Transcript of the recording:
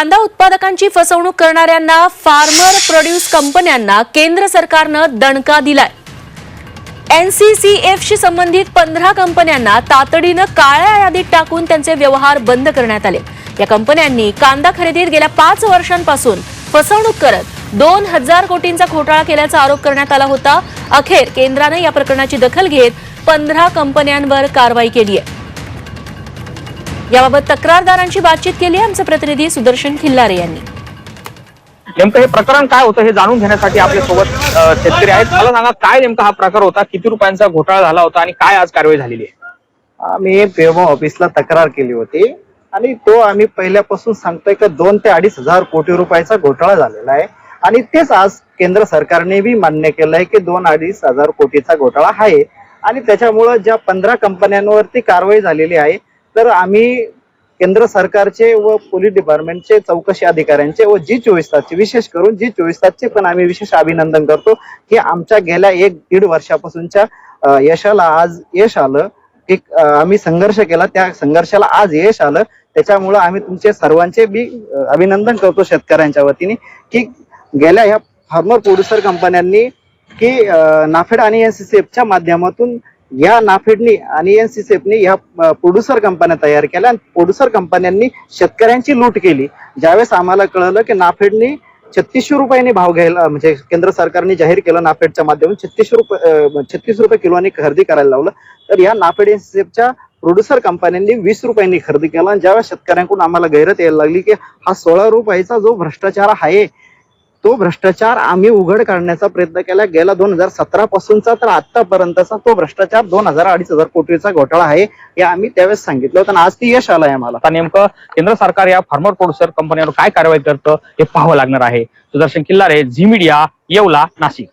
कांदा उत्पादकांची फसवणूक करणाऱ्यांना फार्मर प्रोड्यूस कंपन्यांना केंद्र सरकारनं दणका दिलाय. एनसीसीएफशी संबंधित पंधरा कंपन्यांना तातडीनं काळ्या यादीत टाकून त्यांचे व्यवहार बंद करण्यात आले. या कंपन्यांनी कांदा खरेदीत गेल्या पाच वर्षांपासून फसवणूक करत दोन हजार कोटींचा घोटाळा केल्याचा आरोप करण्यात आला होता. अखेर केंद्रानं या प्रकरणाची दखल घेत पंधरा कंपन्यांवर कारवाई केली आहे याबाबत तक्रारदारांची बातचीत केली आहे आमचे प्रतिनिधी सुदर्शन खिल्लारे यांनी. नेमकं हे प्रकरण काय होतं हे जाणून घेण्यासाठी आपल्यासोबत शेतकरी आहेत. मला सांगा काय नेमका हा प्रकार होता? किती रुपयांचा घोटाळा झाला होता आणि काय आज कारवाई झालेली आहे? आम्ही पेमो ऑफिसला तक्रार केली होती आणि तो आम्ही पहिल्यापासून सांगतोय की दोन ते अडीच हजार कोटी रुपयाचा घोटाळा झालेला आहे. आणि तेच आज केंद्र सरकारने बी मान्य केलंय की दोन अडीच हजार कोटीचा घोटाळा आहे. आणि त्याच्यामुळं ज्या पंधरा कंपन्यांवरती कारवाई झालेली आहे तर आम्ही केंद्र सरकारचे व पोलीस डिपार्टमेंटचे चौकशी अधिकाऱ्यांचे व जी चोवीस तासचे विशेष करून जी चोवीस तासचे पण आम्ही विशेष अभिनंदन करतो की आमच्या गेल्या एक दीड वर्षापासूनच्या यशाला आज यश आलं की आम्ही संघर्ष केला. त्या संघर्षाला आज यश आलं. त्याच्यामुळं आम्ही तुमचे सर्वांचे बी अभिनंदन करतो शेतकऱ्यांच्या वतीने की गेल्या ह्या फार्मर प्रोड्युसर कंपन्यांनी की नाफेड आणि एनसीसीएफच्या माध्यमातून या नाफेडनी आणि एनसीसीएफनी या प्रोड्युसर कंपन्या तयार केल्या आणि प्रोड्युसर कंपन्यांनी शेतकऱ्यांची लूट केली. ज्यावेळेस आम्हाला कळलं की नाफेडनी छत्तीसशे रुपयांनी भाव घ्यायला म्हणजे केंद्र सरकारने जाहीर केलं नाफेडच्या माध्यमातून छत्तीस रुपये छत्तीस रुपये किलोनी खरेदी करायला लावलं. तर या नाफेड एनसीसीएफच्या प्रोड्युसर कंपन्यांनी वीस रुपयांनी खरेदी केला आणि ज्यावेळेस शेतकऱ्यांकडून आम्हाला गैरत यायला लागली की हा सोळा रुपयाचा जो भ्रष्टाचार आहे तो भ्रष्टाचार आम्ही उघड काढण्याचा प्रयत्न केला. गेला दोन हजार सतरा पासूनचा तर आतापर्यंतचा तो भ्रष्टाचार दोन हजार अडीच हजार कोटीचा घोटाळा आहे हे आम्ही त्यावेळेस सांगितलं होतं आणि आज ती यश आलंय आम्हाला. आता नेमकं केंद्र सरकार या फार्मर प्रोड्युसर कंपन्यांवर काय कारवाई करतं हे पाहावं लागणार आहे. Sudarshan Killare Zee media Yeola Nashik.